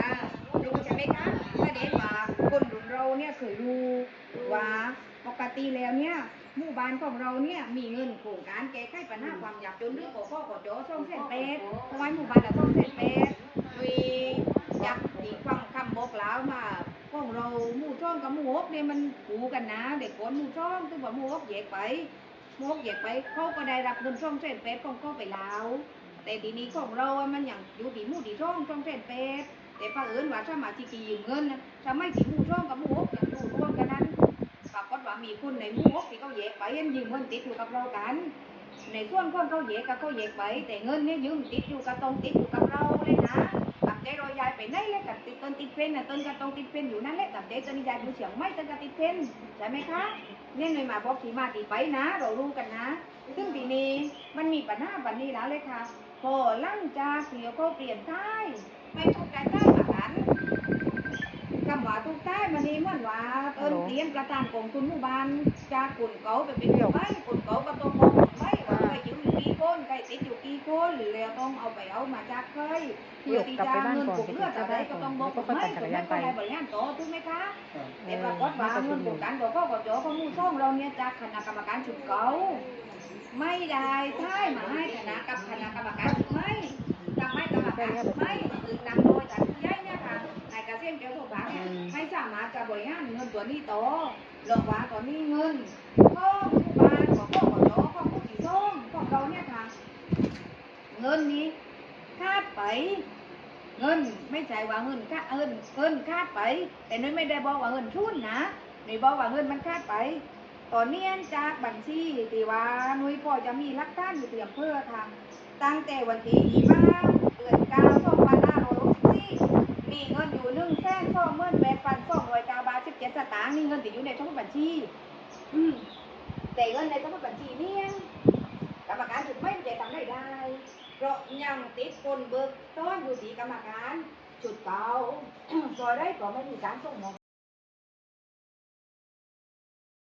อ่ารู้ใช่ไหมคะถ้าเด็กว่าคนรุนเราเนี่ยเคยรู้ว่าปกติแล้วเนี่ยหมู่บ้านของเราเนี่ยมีเงินโครงการแก้ไขปัญหาความยากจนเรื่องของข้อกฎโจส่องเส้นเป็ดเพราะว่าหมู่บ้านเราช่องเส้นเป็ดวีอยากดีความคำบอกแล้วมาของเราหมู่ช่องกับหมู่ฮกเนี่ยมันหูกันนะ เด็กคนหมู่ช่องคือว่าหมู่ฮกแยกไปหมู่ฮกแยกไปเขาก็ได้รับเงินช่องเส้นเป็ดของเขาไปแล้วแต่ทีนี้ของเราอะมันอย่างอยู่ที่ ช่องช่องเส้นเป็ดแต่เอิญว่าถ้ามาที่กี่ยืมเงินนะถ้าไม่ที่หมู่ช่องกับหมู่ฮกอย่างอยู่ร่วมกันนั้นปรากฏว่ามีคนในหมู่ฮกที่เขาแยกไปยันยืมเงินติดอยู่กับเรากัน ในส่วนคนเขาแยกกับเขาแยกไป แต่เงินเนี่ยยืมติดอยู่กับตรงติดอยู่กับเราเลยนะตับใจเรายายไปไหนเลยกับติดต้นติดเพนน่ะต้นกับตรงติดเพนอยู่นั่นแหละตับใจต้นยายอยู่เฉียงไม่ต้นกับติดเพนใช่ไหมคะเนี่ยหน่วยมาบอกที่มาที่ไปนะ เรารู้กันนะ ซึ่งทีนี้มันมีปัญหาปัญนี้แล้วเลยค่ะ พอหลังจากเสียก็เปลี่ยนท้ายไม่ถูกใจใต้มากันคำว่าถูกใต้มันนี่เหมือนว่าเอินเตียนประธานกองทุนหมู่บ้านจากกุนเก่าไปเป็นผู้ไม่กุนเก่าก็ต้องบอกไม่ว่าใครอยู่กี่คนใครติดอยู่กี่คนแล้วต้องเอาไปเอามาจากใครเพื่อที่จะเงินกลุ่มเลือดอะไรก็ต้องบอกไม่ถูกไหมก็ได้บริหารโตถูกไหมคะแต่ปรากฏว่าเงินโครงการบอกก็บอกโจของหมู่ช่องเราเนี่ยจากคณะกรรมการชุดเก่า ไม่ได้ท้ายมาให้คณะกับคณะกรรมการไม่ทำให้กรรมการไม่คือนำโดยจากผู้ใหญ่เนี่ยค่ะนายเกษมเจ้าทุกบ้านเนี่ยไม่สามารถจะบริหารเงินตัวนี้โตหลอกว่าตอนนี้เงินก็ผู้บ้านของพ่อของโจของผู้ที่ช่องของเราเนี่ยค่ะ เงินนี้คาดไป เงินไม่ใช่ว่าเงินค่าเงินเงินคาดไป แต่นุ้ยไม่ได้บอกว่าเงินชุนนะนุ้ยบอกว่าเงินมันคาดไป ตอนเนี้ยจากบัญชีที่ว่านุ้ยพอจะมีหลักฐานอยู่เตรียมเพื่อค่ะตั้งแต่วันที่ยี่ห้าเดือนเก้าสองพันห้าร้อยหกสิบสี่มีเงินอยู่หนึ่งแสนสองหมื่นแปดพันสองร้อยเก้าบาทสิบเจ็ดสตางค์นี่เงินติดอยู่ในสมุดบัญชี อืมแต่เงินในสมุดบัญชีเนี่ยกรรมการถึงไม่จะทำได้ได้เพราะยังติดคนเบิกต้อนอยู่ที่กรรมการจุดเก่าซอยได้ก็ไม่มีการส่งมอบ